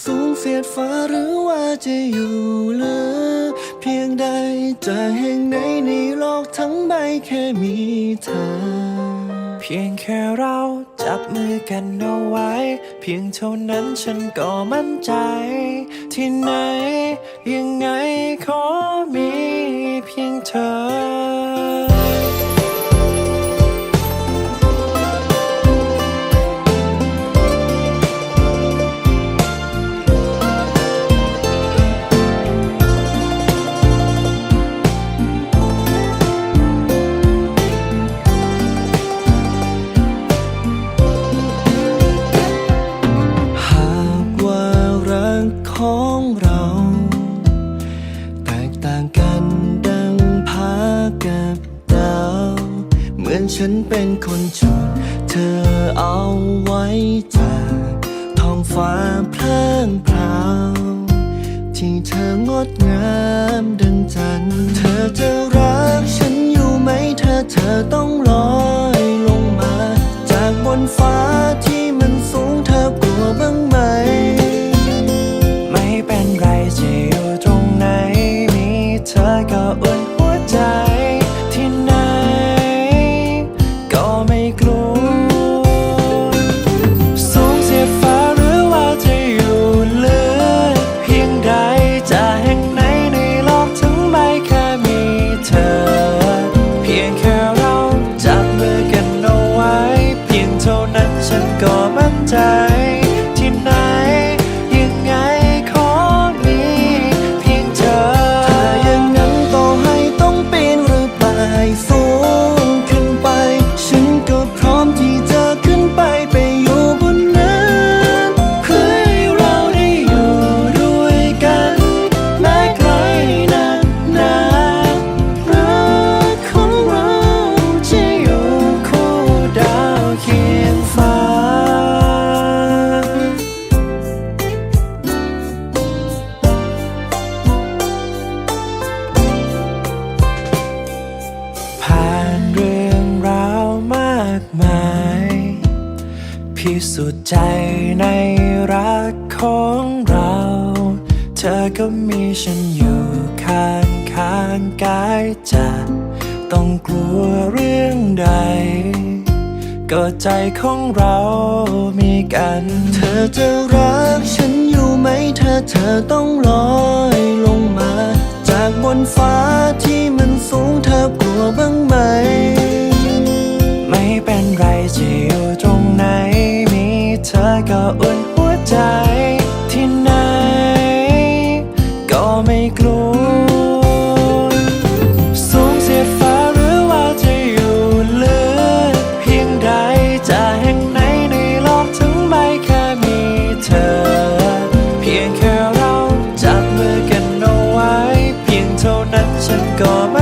สูงเสียดฟ้าหรือว่าจะอยู่เหลือเพียงใดจะแห่งไหนในโลกทั้งใบแค่มีเธอ เพียงแค่เราจับมือกันเอาไว้ เพียงเท่านั้นฉันก็มั่นใจ ที่ไหน ยังไงขอมีเพียงเธอ นฉันเป็นคนจุดเธอเอาไว้จากท้องฟ้าเพลิงพราวที่เธองดงามดังจันทร์เธอจะรักฉันอยู่ไหมเธอเธอต้องรอ พิสูจน์ใจในรักของเรา เธอก็มีฉันอยู่ข้างข้างกายจะต้องกลัวเรื่องใด ก็ใจของเรามีกัน เธอจะรักฉันอยู่ไหมเธอเธอต้องลอยลงมา จากบนฟ้าที่มันสูงเธอกลัวบ้างไหม ไม่เป็นไรจะอยู่ อุ่นหัวใจที่ไหน ก็ไม่กลัวสูงเสียดฟ้าหรือว่าจะอยู่ลึกเพียงใดจะแห่งไหนในโลกทั้งใบแค่มีเธอ เพียงแค่เราจับมือกันเอาไว้ เพียงเท่านั้นฉันก็ไม่